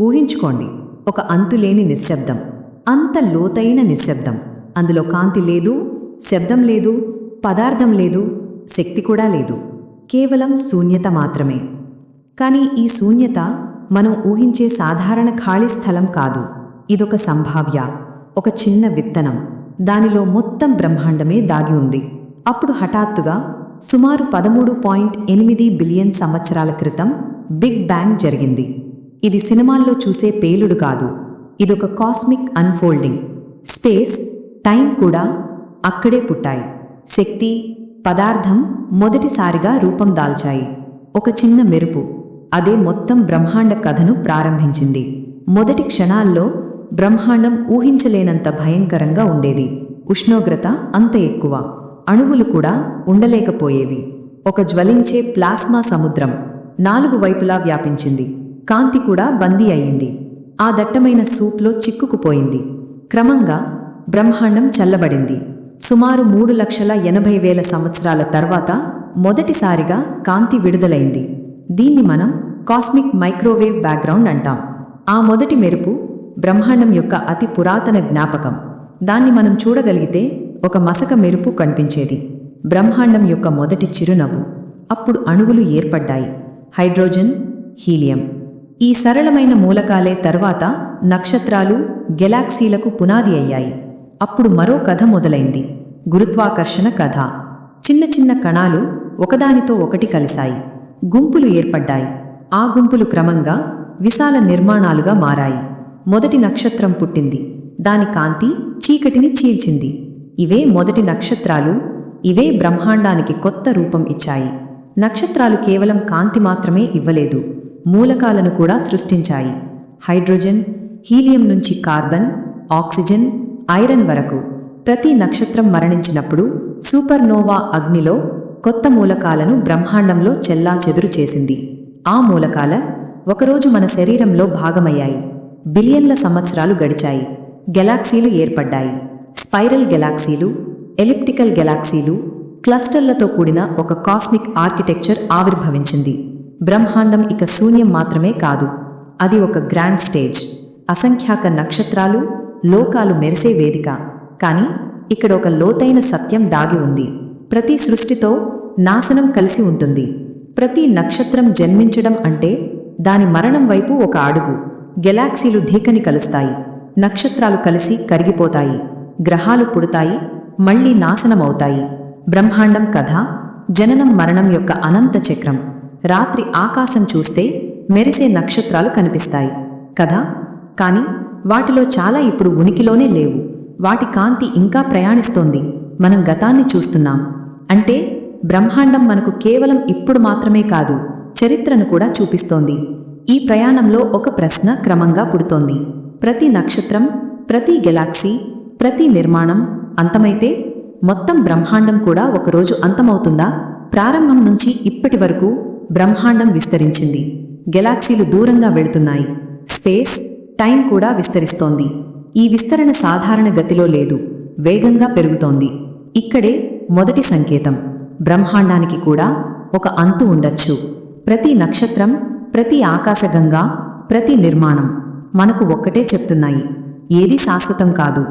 ఊహించుకోండి ఒక అంతులేని నిశ్శబ్దం అంత లోతైన నిశ్శబ్దం. అందులో కాంతి లేదు శబ్దం లేదు పదార్థం లేదు శక్తి కూడా లేదు. కేవలం శూన్యత మాత్రమే. కానీ ఈ శూన్యత మనం ఊహించే సాధారణ ఖాళీ స్థలం కాదు. ఇదొక సంభావ్య ఒక చిన్న విత్తనం. దానిలో మొత్తం బ్రహ్మాండమే దాగి ఉంది. అప్పుడు హఠాత్తుగా సుమారు పదమూడు పాయింట్ ఎనిమిది బిలియన్ సంవత్సరాల క్రితం బిగ్ బ్యాంగ్ జరిగింది. ఇది సినిమాల్లో చూసే పేలుడు కాదు. ఇదొక కాస్మిక్ అన్ఫోల్డింగ్. స్పేస్ టైం కూడా అక్కడే పుట్టాయి. శక్తి పదార్థం మొదటిసారిగా రూపం దాల్చాయి. ఒక చిన్న మెరుపు. అదే మొత్తం బ్రహ్మాండ కథను ప్రారంభించింది. మొదటి క్షణాల్లో బ్రహ్మాండం ఊహించలేనంత భయంకరంగా ఉండేది. ఉష్ణోగ్రత అంత ఎక్కువ. అణువులు కూడా ఉండలేకపోయేవి. ఒక జ్వలించే ప్లాస్మా సముద్రం నాలుగు వైపులా వ్యాపించింది. కాంతి కూడా బందీ అయింది ఆ దట్టమైన సూప్లో చిక్కుకుపోయింది. క్రమంగా బ్రహ్మాండం చల్లబడింది. సుమారు మూడు లక్షల ఎనభై వేల సంవత్సరాల తర్వాత మొదటిసారిగా కాంతి విడుదలైంది. దీన్ని మనం కాస్మిక్ మైక్రోవేవ్ బ్యాక్గ్రౌండ్ అంటాం. ఆ మొదటి మెరుపు బ్రహ్మాండం యొక్క అతి పురాతన జ్ఞాపకం. దాన్ని మనం చూడగలిగితే ఒక మసక మెరుపు కనిపించేది. బ్రహ్మాండం యొక్క మొదటి చిరునవ్వు. అప్పుడు అణువులు ఏర్పడ్డాయి. Hydrogen helium. ఈ సరళమైన మూలకాలే తర్వాత నక్షత్రాలు గెలాక్సీలకు పునాది అయ్యాయి. అప్పుడు మరో కథ మొదలైంది. గురుత్వాకర్షణ కథ. చిన్న చిన్న కణాలు ఒకదానితో ఒకటి కలిశాయి. గుంపులు ఏర్పడ్డాయి. ఆ గుంపులు క్రమంగా విశాల నిర్మాణాలుగా మారాయి. మొదటి నక్షత్రం పుట్టింది. దాని కాంతి చీకటిని చీల్చింది. ఇవే మొదటి నక్షత్రాలు ఇవే బ్రహ్మాండానికి కొత్త రూపం ఇచ్చాయి. నక్షత్రాలు కేవలం కాంతి మాత్రమే ఇవ్వలేదు. మూలకాలను కూడా సృష్టించాయి. హైడ్రోజన్ హీలియం నుంచి కార్బన్ ఆక్సిజన్ ఐరన్ వరకు ప్రతి నక్షత్రం మరణించినప్పుడు సూపర్నోవా అగ్నిలో కొత్త మూలకాలను బ్రహ్మాండంలో చెల్లా చెదురు చేసింది. ఆ మూలకాల ఒకరోజు మన శరీరంలో భాగమయ్యాయి. బిలియన్ల సంవత్సరాలు గడిచాయి. గెలాక్సీలు ఏర్పడ్డాయి. స్పైరల్ గెలాక్సీలు ఎలిప్టికల్ గెలాక్సీలు క్లస్టర్లతో కూడిన ఒక కాస్మిక్ ఆర్కిటెక్చర్ ఆవిర్భవించింది. బ్రహ్మాండం ఇక శూన్యం మాత్రమే కాదు. అది ఒక గ్రాండ్ స్టేజ్. అసంఖ్యాక నక్షత్రాలు లోకాలు మెరిసే వేదిక. కానీ ఇక్కడ ఒక లోతైన సత్యం దాగి ఉంది. ప్రతి సృష్టితో నాశనం కలిసి ఉంటుంది. ప్రతి నక్షత్రం జన్మించడం అంటే దాని మరణం వైపు ఒక అడుగు. గెలాక్సీలు ఢీకని కలుస్తాయి. నక్షత్రాలు కలిసి కరిగిపోతాయి. గ్రహాలు పుడతాయి. మళ్ళీ నాశనమవుతాయి. బ్రహ్మాండం కథ జననం మరణం యొక్క అనంత చక్రం. రాత్రి ఆకాశం చూస్తే మెరిసే నక్షత్రాలు కనిపిస్తాయి. కదా? కాని వాటిలో చాలా ఇప్పుడు ఉనికిలోనే లేవు. వాటి కాంతి ఇంకా ప్రయాణిస్తోంది. మనం గతాన్ని చూస్తున్నాం. అంటే బ్రహ్మాండం మనకు కేవలం ఇప్పుడు మాత్రమే కాదు చరిత్రను కూడా చూపిస్తోంది. ఈ ప్రయాణంలో ఒక ప్రశ్న క్రమంగా పుడుతోంది. ప్రతి నక్షత్రం ప్రతి గెలాక్సీ ప్రతి నిర్మాణం అంతమైతే మొత్తం బ్రహ్మాండం కూడా ఒకరోజు అంతమవుతుందా? ప్రారంభం నుంచి ఇప్పటి వరకు బ్రహ్మాండం విస్తరించింది. గెలాక్సీలు దూరంగా వెళుతున్నాయి. స్పేస్ టైం కూడా విస్తరిస్తోంది. ఈ విస్తరణ సాధారణ గతిలో లేదు. వేగంగా పెరుగుతోంది. ఇక్కడే మొదటి సంకేతం. బ్రహ్మాండానికి కూడా ఒక అంతు ఉండొచ్చు. ప్రతి నక్షత్రం ప్రతి ఆకాశగంగా ప్రతి నిర్మాణం మనకు ఒక్కటే చెప్తున్నాయి. ఏది శాశ్వతం కాదు.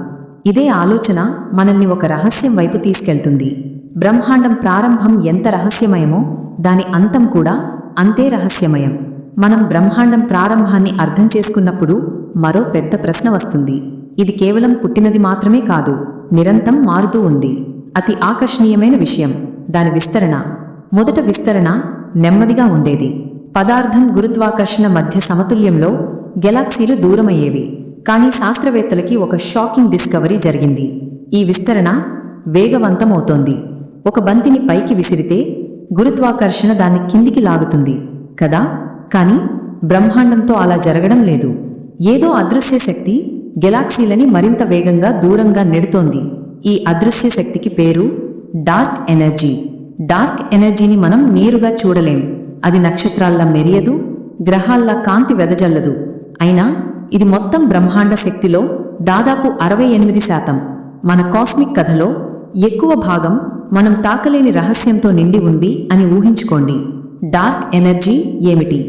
ఇదే ఆలోచన మనల్ని ఒక రహస్యం వైపు తీసుకెళ్తుంది. బ్రహ్మాండం ప్రారంభం ఎంత రహస్యమయమో దాని అంతం కూడా అంతే రహస్యమయం. మనం బ్రహ్మాండం ప్రారంభాన్ని అర్థం చేసుకున్నప్పుడు మరో పెద్ద ప్రశ్న వస్తుంది. ఇది కేవలం పుట్టినది మాత్రమే కాదు నిరంతం మారుతూ ఉంది. అతి ఆకర్షణీయమైన విషయం. దాని విస్తరణ. మొదట విస్తరణ నెమ్మదిగా ఉండేది. పదార్థం గురుత్వాకర్షణ మధ్య సమతుల్యంలో గెలాక్సీలు దూరమయ్యేవి. కానీ శాస్త్రవేత్తలకి ఒక షాకింగ్ డిస్కవరీ జరిగింది. ఈ విస్తరణ వేగవంతమవుతోంది. ఒక బంతిని పైకి విసిరితే గురుత్వాకర్షణ దాన్ని కిందికి లాగుతుంది కదా? కానీ బ్రహ్మాండంతో అలా జరగడం లేదు. ఏదో అదృశ్య శక్తి గెలాక్సీలని మరింత వేగంగా దూరంగా నెడుతోంది. ఈ అదృశ్య శక్తికి పేరు డార్క్ ఎనర్జీ. డార్క్ ఎనర్జీని మనం నేరుగా చూడలేం. అది నక్షత్రాల్లా మెరియదు గ్రహాల్లా కాంతి వెదజల్లదు. అయినా ఇది మొత్తం బ్రహ్మాండ శక్తిలో దాదాపు అరవై ఎనిమిది శాతం. మన కాస్మిక్ కథలో ఎక్కువ భాగం మనం తాకలేని రహస్యంతో నిండి ఉంది అని ఊహించుకోండి. డార్క్ ఎనర్జీ ఏమిటి?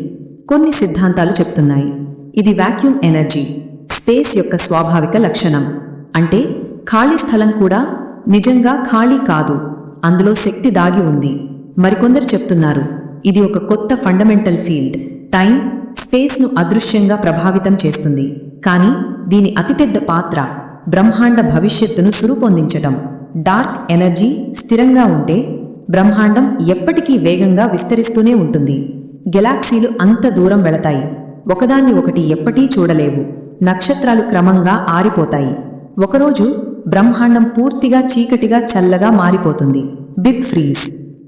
కొన్ని సిద్ధాంతాలు చెప్తున్నాయి. ఇది వాక్యూమ్ ఎనర్జీ స్పేస్ యొక్క స్వాభావిక లక్షణం. అంటే ఖాళీ స్థలం కూడా నిజంగా ఖాళీ కాదు అందులో శక్తి దాగి ఉంది. మరికొందరు చెప్తున్నారు ఇది ఒక కొత్త ఫండమెంటల్ ఫీల్డ్ టైం స్పేస్ను అదృశ్యంగా ప్రభావితం చేస్తుంది. కానీ దీని అతిపెద్ద పాత్ర బ్రహ్మాండ భవిష్యత్తును సురూపొందించటం డార్క్ ఎనర్జీ స్థిరంగా ఉంటే బ్రహ్మాండం ఎప్పటికీ వేగంగా విస్తరిస్తూనే ఉంటుంది. గెలాక్సీలు అంత దూరం వెళతాయి. ఒకదాన్ని ఒకటి ఎప్పటీ చూడలేవు. నక్షత్రాలు క్రమంగా ఆరిపోతాయి. ఒకరోజు బ్రహ్మాండం పూర్తిగా చీకటిగా చల్లగా మారిపోతుంది. Big freeze.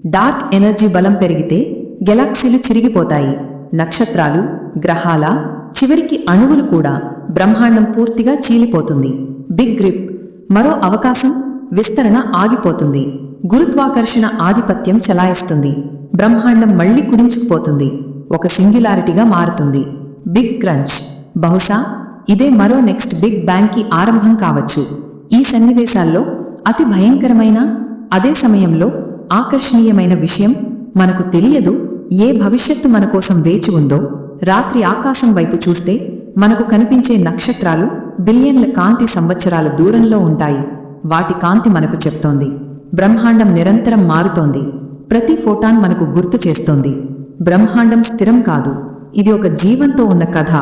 డార్క్ ఎనర్జీ బలం పెరిగితే గెలాక్సీలు చిరిగిపోతాయి. నక్షత్రాలు గ్రహాల చివరికి అణువులు కూడా బ్రహ్మాండం పూర్తిగా చీలిపోతుంది. Big grip. మరో అవకాశం విస్తరణ ఆగిపోతుంది. గురుత్వాకర్షణ ఆధిపత్యం చలాయిస్తుంది. బ్రహ్మాండం మళ్ళీ కుడించుకుపోతుంది. ఒక సింగ్యులారిటీగా మారుతుంది. Big crunch. బహుశా ఇదే మరో నెక్స్ట్ బిగ్ బ్యాంగ్కి ఆరంభం కావచ్చు. ఈ సన్నివేశాల్లో అతి భయంకరమైన అదే సమయంలో ఆకర్షణీయమైన విషయం మనకు తెలియదు ఏ భవిష్యత్తు మన కోసం వేచి ఉందో. రాత్రి ఆకాశం వైపు చూస్తే మనకు కనిపించే నక్షత్రాలు బిలియన్ల కాంతి సంవత్సరాల దూరంలో ఉంటాయి. వాటి కాంతి మనకు చెప్తోంది. బ్రహ్మాండం నిరంతరం మారుతోంది. ప్రతి ఫోటాన్ మనకు గుర్తు చేస్తోంది. బ్రహ్మాండం స్థిరం కాదు. ఇది ఒక జీవంతో ఉన్న కథ.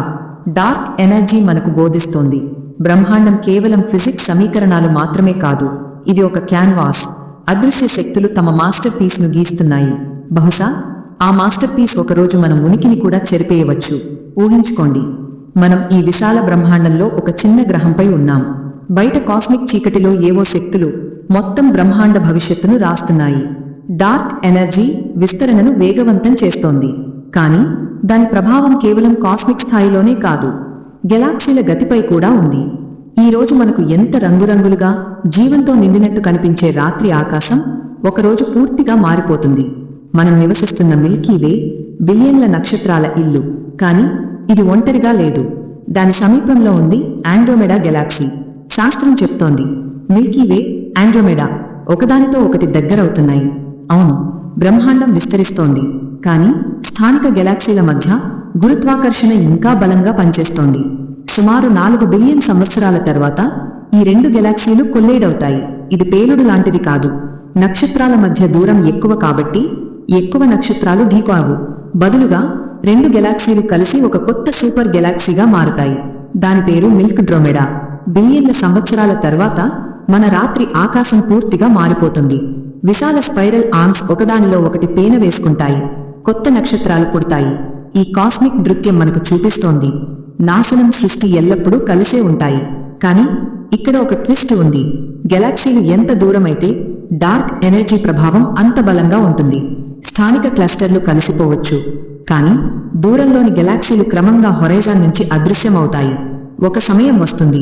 డార్క్ ఎనర్జీ మనకు బోధిస్తోంది. బ్రహ్మాండం కేవలం ఫిజిక్స్ సమీకరణాలు మాత్రమే కాదు. ఇది ఒక క్యాన్వాస్. అదృశ్య శక్తులు తమ మాస్టర్ పీస్ను గీస్తున్నాయి. బహుశా ఆ మాస్టర్ పీస్ ఒకరోజు మన ఉనికిని కూడా చెరిపేయవచ్చు. ఊహించుకోండి. మనం ఈ విశాల బ్రహ్మాండంలో ఒక చిన్న గ్రహంపై ఉన్నాం. బయట కాస్మిక్ చీకటిలో ఏవో శక్తులు మొత్తం బ్రహ్మాండ భవిష్యత్తును రాస్తున్నాయి. డార్క్ ఎనర్జీ విస్తరణను వేగవంతం చేస్తోంది. కానీ దాని ప్రభావం కేవలం కాస్మిక్ స్థాయిలోనే కాదు గెలాక్సీల గతిపై కూడా ఉంది. ఈ రోజు మనకు ఎంత రంగురంగులుగా జీవంతో నిండినట్టు కనిపించే రాత్రి ఆకాశం ఒకరోజు పూర్తిగా మారిపోతుంది. మనం నివసిస్తున్న మిల్కీవే బిలియన్ల నక్షత్రాల ఇల్లు. కానీ ఇది ఒంటరిగా లేదు. దాని సమీపంలో ఉంది ఆండ్రోమెడా గెలాక్సీ. శాస్త్రం చెప్తోంది. మిల్కీవే ఆండ్రోమెడా ఒకదానితో ఒకటి దగ్గరవుతున్నాయి. అవును బ్రహ్మాండం విస్తరిస్తోంది. కానీ స్థానిక గెలాక్సీల మధ్య గురుత్వాకర్షణ ఇంకా బలంగా పనిచేస్తోంది. సుమారు నాలుగు బిలియన్ సంవత్సరాల తర్వాత ఈ రెండు గెలాక్సీలు కొల్లేడవుతాయి. ఇది పేలుడు లాంటిది కాదు. నక్షత్రాల మధ్య దూరం ఎక్కువ కాబట్టి ఎక్కువ నక్షత్రాలు ఢీకావు బదులుగా రెండు గెలాక్సీలు కలిసి ఒక కొత్త సూపర్ గెలాక్సీగా మారుతాయి. దాని పేరు మిల్క్ డ్రోమెడా బిలియన్ల సంవత్సరాల తర్వాత మన రాత్రి ఆకాశం పూర్తిగా మారిపోతుంది. విశాల స్పైరల్ ఆర్మ్స్ ఒకదానిలో ఒకటి పేన వేసుకుంటాయి. కొత్త నక్షత్రాలు పుడతాయి. ఈ కాస్మిక్ నృత్యం మనకు చూపిస్తోంది. నాశనం సృష్టి ఎల్లప్పుడూ కలిసే ఉంటాయి. కానీ ఇక్కడ ఒక ట్విస్ట్ ఉంది. గెలాక్సీలు ఎంత దూరమైతే డార్క్ ఎనర్జీ ప్రభావం అంత బలంగా ఉంటుంది. స్థానిక క్లస్టర్లు కలిసిపోవచ్చు. కానీ దూరంలోని గెలాక్సీలు క్రమంగా హొరైజాన్ నుంచి అదృశ్యమవుతాయి. ఒక సమయం వస్తుంది.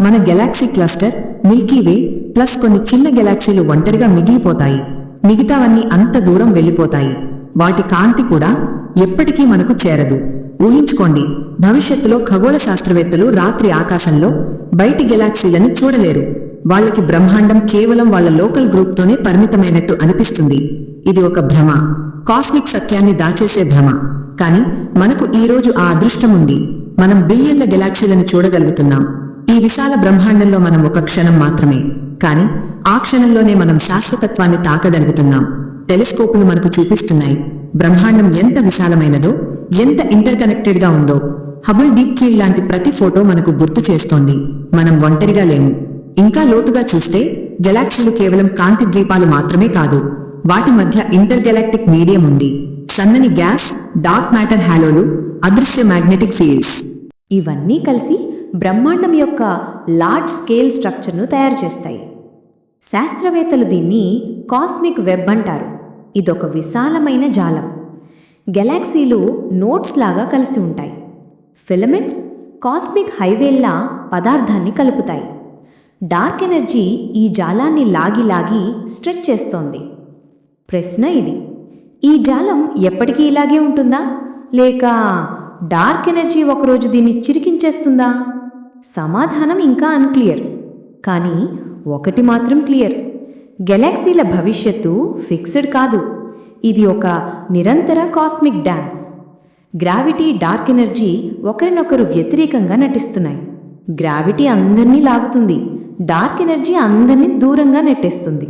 మన గెలాక్సీ క్లస్టర్ మిల్కీవే ప్లస్ కొన్ని చిన్న గెలాక్సీలు ఒంటరిగా మిగిలిపోతాయి. మిగతావన్నీ అంత దూరం వెళ్ళిపోతాయి. వాటి కాంతి కూడా ఎప్పటికీ మనకు చేరదు. ఊహించుకోండి భవిష్యత్తులో ఖగోళ శాస్త్రవేత్తలు రాత్రి ఆకాశంలో బయటి గెలాక్సీలను చూడలేరు. వాళ్ళకి బ్రహ్మాండం కేవలం వాళ్ళ లోకల్ గ్రూప్తోనే పరిమితమైనట్టు అనిపిస్తుంది. ఇది ఒక భ్రమ. కాస్మిక్ సత్యాన్ని దాచేసే భ్రమ. కానీ మనకు ఈ రోజు ఆ అదృష్టం ఉంది. మనం బిలియన్ల గెలాక్సీలను చూడగలుగుతున్నాం. ఈ విశాల బ్రహ్మాండంలో మనం ఒక క్షణం మాత్రమే. కానీ ఆ క్షణంలోనే మనం శాశ్వతత్వాన్ని తాకగలుగుతున్నాం. టెలిస్కోపులు మనకు చూపిస్తున్నాయి. బ్రహ్మాండం ఎంత విశాలమైనదో ఎంత ఇంటర్ కనెక్టెడ్గా ఉందో. హబుల్ డీప్ ఫీల్డ్ లాంటి ప్రతి ఫోటో మనకు గుర్తు చేస్తోంది. మనం ఒంటరిగా లేము. ఇంకా లోతుగా చూస్తే గెలాక్సీలు కేవలం కాంతి ద్వీపాలు మాత్రమే కాదు. వాటి మధ్య ఇంటర్గెలాక్టిక్ మీడియం ఉంది. సన్నని గ్యాస్ డార్క్ మ్యాటర్ హ్యాలోలు అదృశ్య మ్యాగ్నెటిక్ ఫీల్డ్స్. ఇవన్నీ కలిసి బ్రహ్మాండం యొక్క లార్జ్ స్కేల్ స్ట్రక్చర్ను తయారు చేస్తాయి. శాస్త్రవేత్తలు దీన్ని కాస్మిక్ వెబ్ అంటారు. ఇదొక విశాలమైన జాలం. గెలాక్సీలు నోట్స్ లాగా కలిసి ఉంటాయి. ఫిలమెంట్స్ కాస్మిక్ హైవేల్లా పదార్థాన్ని కలుపుతాయి. డార్క్ ఎనర్జీ ఈ జాలాన్ని లాగి లాగి స్ట్రెచ్ చేస్తోంది. ప్రశ్న ఇది. ఈ జాలం ఎప్పటికీ ఇలాగే ఉంటుందా? లేక డార్క్ ఎనర్జీ ఒకరోజు దీన్ని చిరికించేస్తుందా? సమాధానం ఇంకా అన్క్లియర్. కానీ ఒకటి మాత్రం క్లియర్. గెలాక్సీల భవిష్యత్తు ఫిక్స్డ్ కాదు. ఇది ఒక నిరంతర cosmic dance gravity dark energy ఒకరినొకరు వ్యతిరేకంగా నటిస్తున్నాయి. గ్రావిటీ అందర్నీ లాగుతుంది. డార్క్ ఎనర్జీ అందర్నీ దూరంగా నెట్టేస్తుంది.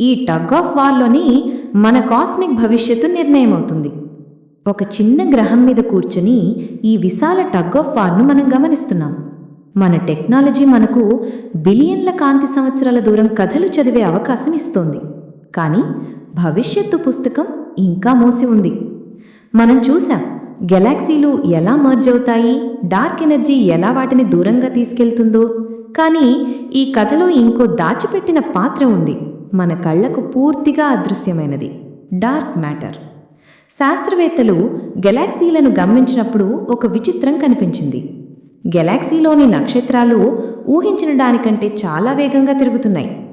ఈ టగ్ ఆఫ్ వార్లోని మన కాస్మిక్ భవిష్యత్తు నిర్ణయమవుతుంది. ఒక చిన్న గ్రహం మీద కూర్చొని ఈ విశాల టగ్ ఆఫ్ వార్ను మనం గమనిస్తున్నాం. మన టెక్నాలజీ మనకు బిలియన్ల కాంతి సంవత్సరాల దూరం కథలు చదివే అవకాశం ఇస్తోంది. కానీ భవిష్యత్తు పుస్తకం ఇంకా మూసి ఉంది. మనం చూసాం గెలాక్సీలు ఎలా మర్జ్ అవుతాయి డార్క్ ఎనర్జీ ఎలా వాటిని దూరంగా తీసుకెళ్తుందో. కానీ ఈ కథలో ఇంకో దాచిపెట్టిన పాత్ర ఉంది. మన కళ్ళకు పూర్తిగా అదృశ్యమైనది. Dark matter. శాస్త్రవేత్తలు గెలాక్సీలను గమనించినప్పుడు ఒక విచిత్రం కనిపించింది. గెలాక్సీలోని నక్షత్రాలు ఊహించిన దానికంటే చాలా వేగంగా తిరుగుతున్నాయి.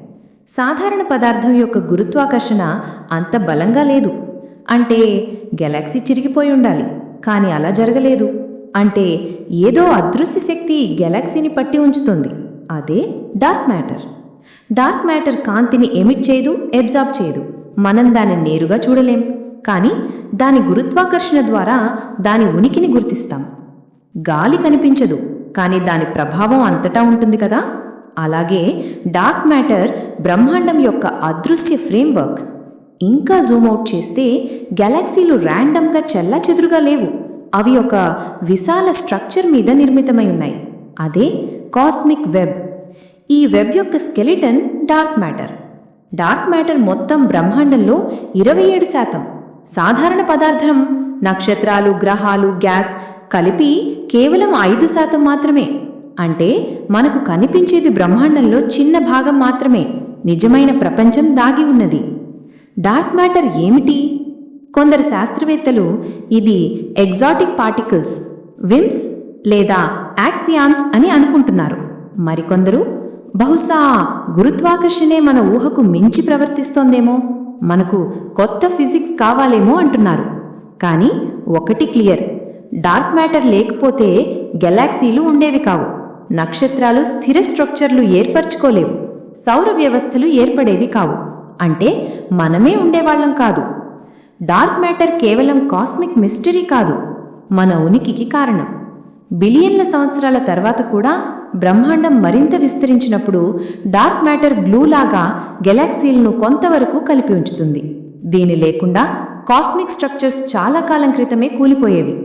సాధారణ పదార్థం యొక్క గురుత్వాకర్షణ అంత బలంగా లేదు. అంటే గెలాక్సీ చిరిగిపోయి ఉండాలి కానీ అలా జరగలేదు. అంటే ఏదో అదృశ్య శక్తి గెలాక్సీని పట్టి ఉంచుతుంది. అదే డార్క్ మ్యాటర్. డార్క్ మ్యాటర్ కాంతిని ఎమిట్ చేయదు ఎబ్జార్బ్ చేయదు మనం దాన్ని నేరుగా చూడలేం. కానీ దాని గురుత్వాకర్షణ ద్వారా దాని ఉనికిని గుర్తిస్తాం. గాలి కనిపించదు కానీ దాని ప్రభావం అంతటా ఉంటుంది కదా? అలాగే డార్క్ మ్యాటర్ బ్రహ్మాండం యొక్క అదృశ్య ఫ్రేమ్వర్క్. ఇంకా జూమ్ అవుట్ చేస్తే గెలాక్సీలు ర్యాండమ్గా చెల్లాచెదురుగా లేవు. అవి ఒక విశాల స్ట్రక్చర్ మీద నిర్మితమై ఉన్నాయి. అదే కాస్మిక్ వెబ్. ఈ వెబ్ యొక్క skeleton dark matter. Dark matter మొత్తం బ్రహ్మాండంలో ఇరవై ఏడు శాతం. సాధారణ పదార్థం నక్షత్రాలు గ్రహాలు గ్యాస్ కలిపి కేవలం ఐదు శాతం మాత్రమే. అంటే మనకు కనిపించేది బ్రహ్మాండంలో చిన్న భాగం మాత్రమే. నిజమైన ప్రపంచం దాగి ఉన్నది. డార్క్ మ్యాటర్ ఏమిటి? కొందరు శాస్త్రవేత్తలు ఇది ఎగ్జాటిక్ పార్టికల్స్ విమ్స్ లేదా యాక్సియాన్స్ అని అనుకుంటున్నారు. మరికొందరు బహుశా గురుత్వాకర్షణే మన ఊహకు మించి ప్రవర్తిస్తోందేమో? మనకు కొత్త ఫిజిక్స్ కావాలేమో అంటున్నారు. కానీ ఒకటి క్లియర్. డార్క్ మ్యాటర్ లేకపోతే గెలాక్సీలు ఉండేవి కావు. నక్షత్రాలు స్థిర స్ట్రక్చర్లు ఏర్పరచుకోలేవు. సౌర వ్యవస్థలు ఏర్పడేవి కావు. అంటే మనమే ఉండేవాళ్ళం కాదు. డార్క్ మ్యాటర్ కేవలం కాస్మిక్ మిస్టరీ కాదు. మన ఉనికికి కారణం. బిలియన్ల సంవత్సరాల తర్వాత కూడా బ్రహ్మాండం మరింత విస్తరించినప్పుడు డార్క్ మ్యాటర్ గ్లూ లాగా గెలాక్సీలను కొంతవరకు కలిపి ఉంచుతుంది. దీని లేకుండా కాస్మిక్ స్ట్రక్చర్స్ చాలా కాలం క్రితమే కూలిపోయేవి.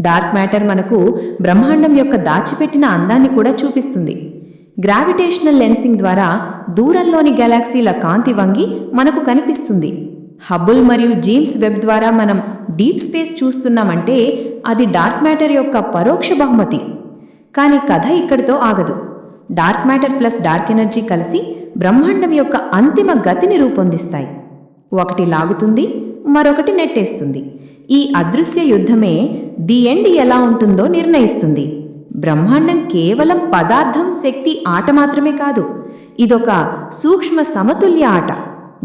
డార్క్ మ్యాటర్ మనకు బ్రహ్మాండం యొక్క దాచిపెట్టిన అందాన్ని కూడా చూపిస్తుంది. గ్రావిటేషనల్ లెన్సింగ్ ద్వారా దూరంలోని గెలాక్సీల కాంతి వంగి మనకు కనిపిస్తుంది. హబుల్ మరియు జీమ్స్ వెబ్ ద్వారా మనం డీప్ స్పేస్ చూస్తున్నామంటే అది డార్క్ మ్యాటర్ యొక్క పరోక్ష బహుమతి. కానీ కథ ఇక్కడితో ఆగదు. Dark matter plus dark energy కలిసి బ్రహ్మాండం యొక్క అంతిమ గతిని రూపొందిస్తాయి. ఒకటి లాగుతుంది మరొకటి నెట్టేస్తుంది. ఈ అదృశ్య యుద్ధమే ది ఎండ్ ఎలా ఉంటుందో నిర్ణయిస్తుంది. బ్రహ్మాండం కేవలం పదార్థం శక్తి ఆట మాత్రమే కాదు ఇదొక సూక్ష్మ సమతుల్య ఆట.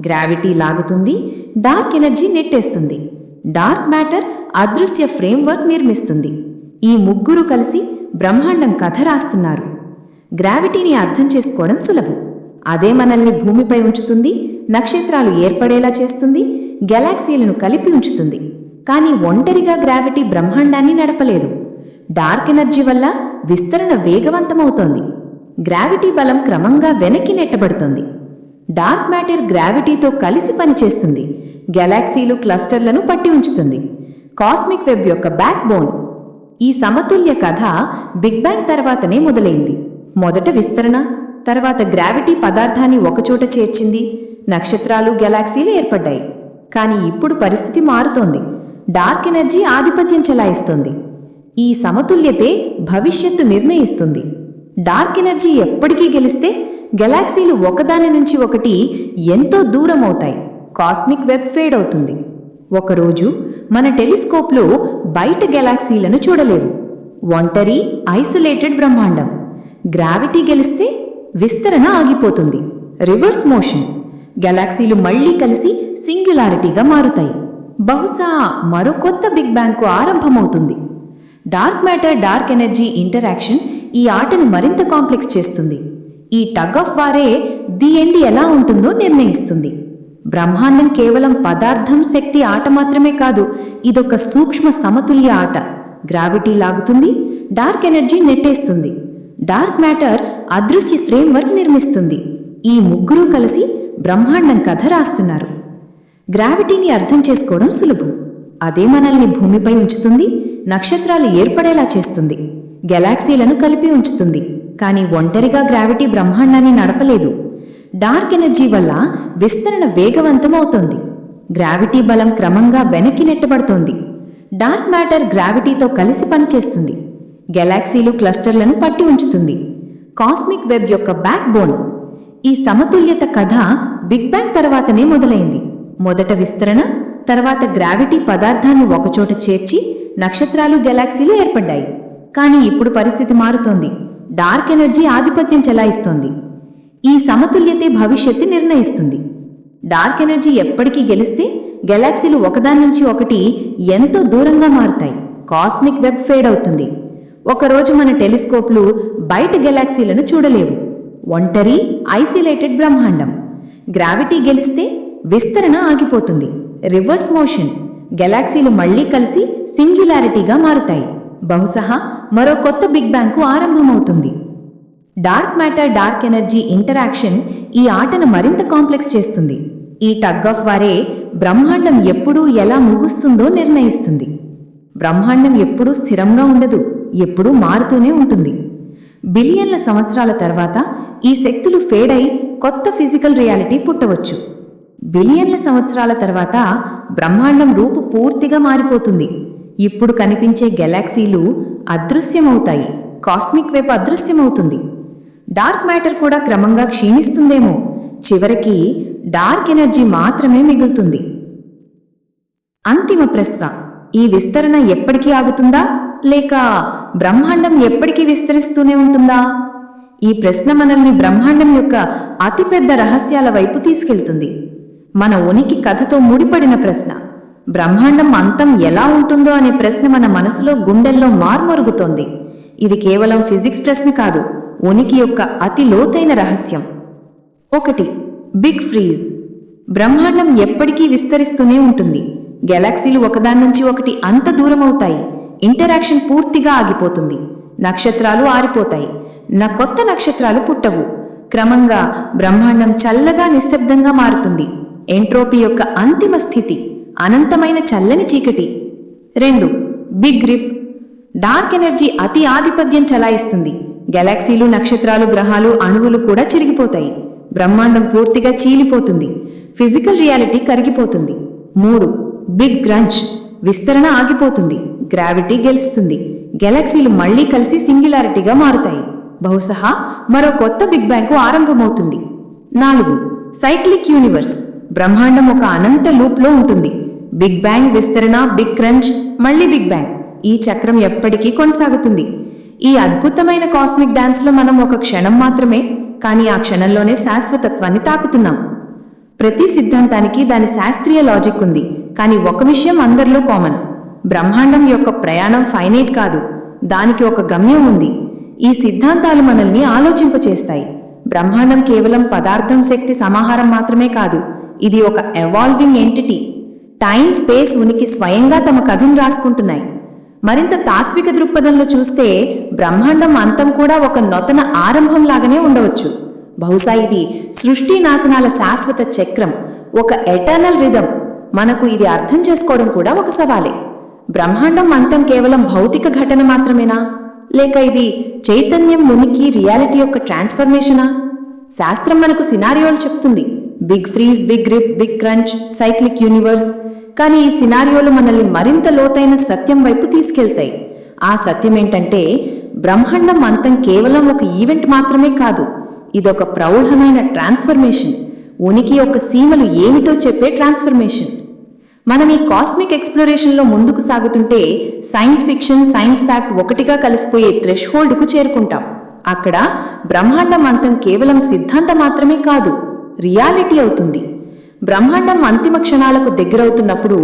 గ్రావిటీ లాగుతుంది డార్క్ ఎనర్జీ నెట్టేస్తుంది. డార్క్ మ్యాటర్ అదృశ్య ఫ్రేమ్వర్క్ నిర్మిస్తుంది. ఈ ముగ్గురు కలిసి బ్రహ్మాండం కథ రాస్తున్నారు. గ్రావిటీని అర్థం చేసుకోవడం సులభం. అదే మనల్ని భూమిపై ఉంచుతుంది నక్షత్రాలు ఏర్పడేలా చేస్తుంది గెలాక్సీలను కలిపి ఉంచుతుంది. కానీ ఒంటరిగా గ్రావిటీ బ్రహ్మాండాన్ని నడపలేదు. డార్క్ ఎనర్జీ వల్ల విస్తరణ వేగవంతమవుతోంది. గ్రావిటీ బలం క్రమంగా వెనక్కి నెట్టబడుతోంది. డార్క్ మ్యాటర్ గ్రావిటీతో కలిసి పనిచేస్తుంది. గెలాక్సీలు క్లస్టర్లను పట్టి ఉంచుతుంది. కాస్మిక్ వెబ్ యొక్క బ్యాక్ బోన్ ఈ సమతుల్య కథ బిగ్ బ్యాంగ్ తర్వాతనే మొదలైంది. మొదట విస్తరణ తర్వాత గ్రావిటీ పదార్థాన్ని ఒకచోట చేర్చింది. నక్షత్రాలు గెలాక్సీలు ఏర్పడ్డాయి. కానీ ఇప్పుడు పరిస్థితి మారుతోంది. డార్క్ ఎనర్జీ ఆధిపత్యం చెలాయిస్తుంది. ఈ సమతుల్యతే భవిష్యత్తు నిర్ణయిస్తుంది. డార్క్ ఎనర్జీ ఎప్పటికీ గెలిస్తే గెలాక్సీలు ఒకదాని నుంచి ఒకటి ఎంతో దూరం అవుతాయి కాస్మిక్ వెబ్ ఫేడ్ అవుతుంది. ఒకరోజు మన టెలిస్కోప్లో బయట గెలాక్సీలను చూడలేవు. ఒంటరి ఐసోలేటెడ్ బ్రహ్మాండం. గ్రావిటీ గెలిస్తే విస్తరణ ఆగిపోతుంది. Reverse motion. గెలాక్సీలు మళ్ళీ కలిసి సింగ్యులారిటీగా మారుతాయి. బహుశా మరో కొత్త బిగ్ బ్యాంగ్కు ఆరంభమవుతుంది. Dark matter dark energy interaction ఈ ఆటను మరింత కాంప్లెక్స్ చేస్తుంది. ఈ tug of war the end ఎలా ఉంటుందో నిర్ణయిస్తుంది. బ్రహ్మాండం కేవలం పదార్థం శక్తి ఆట మాత్రమే కాదు ఇదొక సూక్ష్మ సమతుల్య ఆట. గ్రావిటీ లాగుతుంది డార్క్ ఎనర్జీ నెట్టేస్తుంది. డార్క్ మ్యాటర్ అదృశ్య ఫ్రేమ్వర్క్ నిర్మిస్తుంది. ఈ ముగ్గురు కలిసి బ్రహ్మాండం కథ రాస్తున్నారు. గ్రావిటీని అర్థం చేసుకోవడం సులభం. అదే మనల్ని భూమిపై ఉంచుతుంది నక్షత్రాలు ఏర్పడేలా చేస్తుంది. గెలాక్సీలను కలిపి ఉంచుతుంది. కానీ ఒంటరిగా గ్రావిటీ బ్రహ్మాండాన్ని నడపలేదు. డార్క్ ఎనర్జీ వల్ల విస్తరణ వేగవంతమవుతుంది. గ్రావిటీ బలం క్రమంగా వెనక్కి నెట్టబడుతోంది. డార్క్ మ్యాటర్ గ్రావిటీతో కలిసి పనిచేస్తుంది. గెలాక్సీలు క్లస్టర్లను పట్టి ఉంచుతుంది. కాస్మిక్ వెబ్ యొక్క బ్యాక్ బోన్ ఈ సమతుల్యత కథ బిగ్ బ్యాంగ్ తర్వాతనే మొదలైంది. మొదట విస్తరణ తర్వాత గ్రావిటీ పదార్థాన్ని ఒకచోట చేర్చి నక్షత్రాలు గెలాక్సీలు ఏర్పడ్డాయి. కానీ ఇప్పుడు పరిస్థితి మారుతోంది. డార్క్ ఎనర్జీ ఆధిపత్యం చెలాయిస్తోంది. ఈ సమతుల్యతే భవిష్యత్తు నిర్ణయిస్తుంది. డార్క్ ఎనర్జీ ఎప్పటికీ గెలిస్తే గెలాక్సీలు ఒకదాని నుంచి ఒకటి ఎంతో దూరంగా మారుతాయి. కాస్మిక్ వెబ్ ఫేడ్ అవుతుంది. ఒకరోజు మన టెలిస్కోప్లు బయట గెలాక్సీలను చూడలేవు. ఒంటరి ఐసోలేటెడ్ బ్రహ్మాండం. గ్రావిటీ గెలిస్తే విస్తరణ ఆగిపోతుంది. Reverse motion. గెలాక్సీలు మళ్ళీ కలిసి సింగ్యులారిటీగా మారుతాయి. బహుశా మరో కొత్త big bank ఆరంభమవుతుంది. Dark matter dark energy interaction ఈ ఆటను మరింత కాంప్లెక్స్ చేస్తుంది. ఈ టగ్ ఆఫ్ వారే బ్రహ్మాండం ఎప్పుడూ ఎలా ముగుస్తుందో నిర్ణయిస్తుంది. బ్రహ్మాండం ఎప్పుడూ స్థిరంగా ఉండదు ఎప్పుడూ మారుతూనే ఉంటుంది. బిలియన్ల సంవత్సరాల తర్వాత ఈ శక్తులు ఫేడ్ అయి కొత్త ఫిజికల్ రియాలిటీ పుట్టవచ్చు. బిలియన్ల సంవత్సరాల తర్వాత బ్రహ్మాండం రూపు పూర్తిగా మారిపోతుంది. ఇప్పుడు కనిపించే గెలాక్సీలు అదృశ్యమవుతాయి కాస్మిక్ వెబ్ అదృశ్యమవుతుంది. డార్క్ మ్యాటర్ కూడా క్రమంగా క్షీణిస్తుందేమో. చివరికి డార్క్ ఎనర్జీ మాత్రమే మిగులుతుంది. అంతిమ ప్రశ్న ఈ విస్తరణ ఎప్పటికీ ఆగుతుందా? లేక బ్రహ్మాండం ఎప్పటికీ విస్తరిస్తూనే ఉంటుందా? ఈ ప్రశ్న మనల్ని బ్రహ్మాండం యొక్క అతిపెద్ద రహస్యాల వైపు తీసుకెళ్తుంది. మన ఉనికి కథతో ముడిపడిన ప్రశ్న బ్రహ్మాండం అంతం ఎలా ఉంటుందో అనే ప్రశ్న మన మనసులో గుండెల్లో మార్మొరుగుతోంది. ఇది కేవలం ఫిజిక్స్ ప్రశ్న కాదు. ఉనికి యొక్క అతి లోతైన రహస్యం. ఒకటి బిగ్ ఫ్రీజ్. బ్రహ్మాండం ఎప్పటికీ విస్తరిస్తూనే ఉంటుంది. గెలాక్సీలు ఒకదాని నుంచి ఒకటి అంత దూరం అవుతాయి ఇంటరాక్షన్ పూర్తిగా ఆగిపోతుంది. నక్షత్రాలు ఆరిపోతాయి. నా కొత్త నక్షత్రాలు పుట్టవు. క్రమంగా బ్రహ్మాండం చల్లగా నిశ్శబ్దంగా మారుతుంది. ఎంట్రోపీ యొక్క అంతిమ స్థితి అనంతమైన చల్లని చీకటి. రెండు బిగ్ గ్రిప్. డార్క్ ఎనర్జీ అతి ఆధిపత్యం చలాయిస్తుంది. గెలాక్సీలు నక్షత్రాలు గ్రహాలు అణువులు కూడా చిరిగిపోతాయి. బ్రహ్మాండం పూర్తిగా చీలిపోతుంది. ఫిజికల్ రియాలిటీ కరిగిపోతుంది. మూడు బిగ్ గ్రంచ్ విస్తరణ ఆగిపోతుంది. గ్రావిటీ గెలుస్తుంది. గెలాక్సీలు మళ్ళీ కలిసి సింగులారిటీగా మారుతాయి. బహుశా మరో కొత్త బిగ్ బ్యాంకు ఆరంభమవుతుంది. నాలుగు సైక్లిక్ యూనివర్స్. బ్రహ్మాండం ఒక అనంత లూప్లో ఉంటుంది. బిగ్ బ్యాంగ్ విస్తరణ బిగ్ క్రంచ్ మళ్ళీ బిగ్ బ్యాంగ్. ఈ చక్రం ఎప్పటికీ కొనసాగుతుంది. ఈ అద్భుతమైన కాస్మిక్ డ్యాన్స్లో మనం ఒక క్షణం మాత్రమే కానీ ఆ క్షణంలోనే శాశ్వతత్వాన్ని తాకుతున్నాం. ప్రతి సిద్ధాంతానికి దాని శాస్త్రీయ లాజిక్ ఉంది కానీ ఒక విషయం అందరిలో కామన్. బ్రహ్మాండం యొక్క ప్రయాణం ఫైనైట్ కాదు దానికి ఒక గమ్యం ఉంది. ఈ సిద్ధాంతాలు మనల్ని ఆలోచింపచేస్తాయి. బ్రహ్మాండం కేవలం పదార్థం శక్తి సమాహారం మాత్రమే కాదు ఇది ఒక ఎవాల్వింగ్ ఎంటిటీ టైం స్పేస్ ఉనికి స్వయంగా తమ కథను రాసుకుంటున్నాయి. మరింత తాత్విక దృక్పథంలో చూస్తే బ్రహ్మాండం అంతం కూడా ఒక నొతన ఆరంభం లాగానే ఉండవచ్చు. బహుశా ఇది సృష్టి నాశనాల శాశ్వత చక్రం ఒక ఎటర్నల్ రిధం మనకు ఇది అర్థం చేసుకోవడం కూడా ఒక సవాలే. బ్రహ్మాండం అంతం కేవలం భౌతిక ఘటన మాత్రమేనా? లేక ఇది చైతన్యం మునికి రియాలిటీ యొక్క ట్రాన్స్ఫర్మేషనా శాస్త్రం మనకు సినారియోలు చెప్తుంది. Big freeze big grip big crunch cyclic universe కానీ ఈ సినారియోలు మనల్ని మరింత లోతైన సత్యం వైపు తీసుకెళ్తాయి. ఆ సత్యం ఏంటంటే బ్రహ్మాండం అంతం కేవలం ఒక ఈవెంట్ మాత్రమే కాదు ఇదొక ప్రౌఢమైన ట్రాన్స్ఫర్మేషన్. ఉనికి యొక్క సీమలు ఏమిటో చెప్పే ట్రాన్స్ఫర్మేషన్. మనం ఈ కాస్మిక్ ఎక్స్ప్లోరేషన్లో ముందుకు సాగుతుంటే సైన్స్ ఫిక్షన్ సైన్స్ ఫ్యాక్ట్ ఒకటిగా కలిసిపోయే థ్రెష్హోల్డ్కు చేరుకుంటాం. అక్కడ బ్రహ్మాండం అంతం కేవలం సిద్ధాంతం మాత్రమే కాదు రియాలిటీ అవుతుంది. బ్రహ్మాండం అంతిమ క్షణాలకు దగ్గరవుతున్నప్పుడు